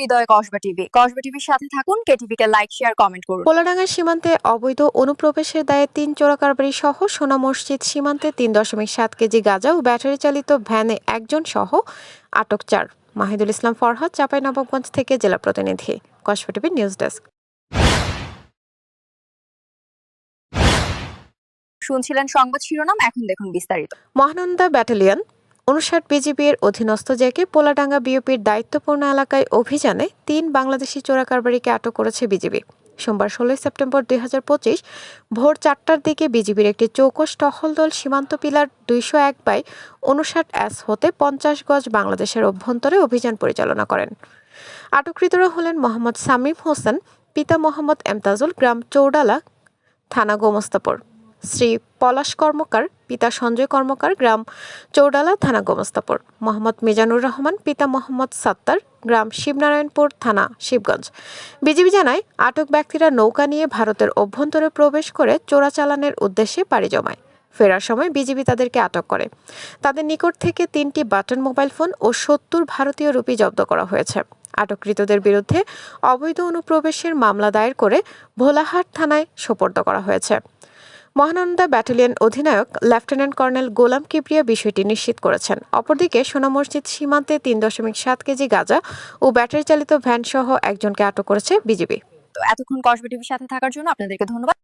হৃদয় Kasba TV. Kasba টিভির সাথে থাকুন কেটিভি কে লাইক শেয়ার কমেন্ট করুন। পোলাডাঙ্গা সীমান্তে অবৈধ অনুপ্রবেশের দায়ে তিন চোরাকারবারি সহ সোনা মসজিদ সীমান্তে তিন দশমিক সাত কেজি গাঁজা ও ব্যাটারি চালিত ভ্যানে একজন সহ আটক চার। মাহিদুল ইসলাম ফরহাদ চাঁপাইনবাবগঞ্জ থেকে জেলা প্রতিনিধি। Kasba TV news desk. শুনছিলেন সংবাদ শিরোনাম এখন দেখুন বিস্তারিত। মহানন্দা ব্যাটালিয়ন উনষাট বিজিবির অধীনস্থ জেকে পোলাডাঙ্গা বিওপির দায়িত্বপূর্ণ এলাকায় অভিযানে তিন বাংলাদেশি চোরাকারবারিকে আটক করেছে বিজিবি। সোমবার ষোলোই সেপ্টেম্বর দুই হাজার পঁচিশ ভোর চারটার দিকে বিজিবির একটি চৌকস টহল দল সীমান্ত পিলার দুইশো এক বাই উনষাট এস হতে পঞ্চাশ গজ বাংলাদেশের অভ্যন্তরে অভিযান পরিচালনা করেন। আটককৃতরা হলেন মোহাম্মদ সামিম হোসেন, পিতা মোহাম্মদ এমতাজুল, গ্রাম চৌডালা, থানা গোমস্তাপুর। শ্রী পলাশ কর্মকার পিতা সঞ্জয় কর্মকার, গ্রাম চৌডালা, থানা গোমস্তাপুর। মোহাম্মদ মিজানুর রহমান, পিতা মোহাম্মদ সাত্তার, গ্রাম শিবনারায়ণপুর, থানা শিবগঞ্জ। বিজিবি জানায়, আটক ব্যক্তিরা নৌকা নিয়ে ভারতের অভ্যন্তরে প্রবেশ করে চোরাচালানের উদ্দেশ্যে পাড়ি জমায়। ফেরার সময় বিজিবি তাদেরকে আটক করে। তাদের নিকট থেকে তিনটি বাটন মোবাইল ফোন ও সত্তর ভারতীয় রুপি জব্দ করা হয়েছে। আটককৃতদের বিরুদ্ধে অবৈধ অনুপ্রবেশের মামলা দায়ের করে ভোলাহাট থানায় সোপর্দ করা হয়েছে। মহানন্দা ব্যাটালিয়ন অধিনায়ক, লেফটেন্যান্ট কর্নেল গোলাম কিপ্রিয়া বিষয়টি নিশ্চিত করেছেন। অপরদিকে সোনা মসজিদ সীমান্তে তিন দশমিক সাত কেজি গাঁজা ও ব্যাটারি চালিত ভ্যান সহ একজনকে আটক করেছে বিজিবি। এতক্ষণ কসবা সাথে থাকার জন্য আপনাদেরকে ধন্যবাদ।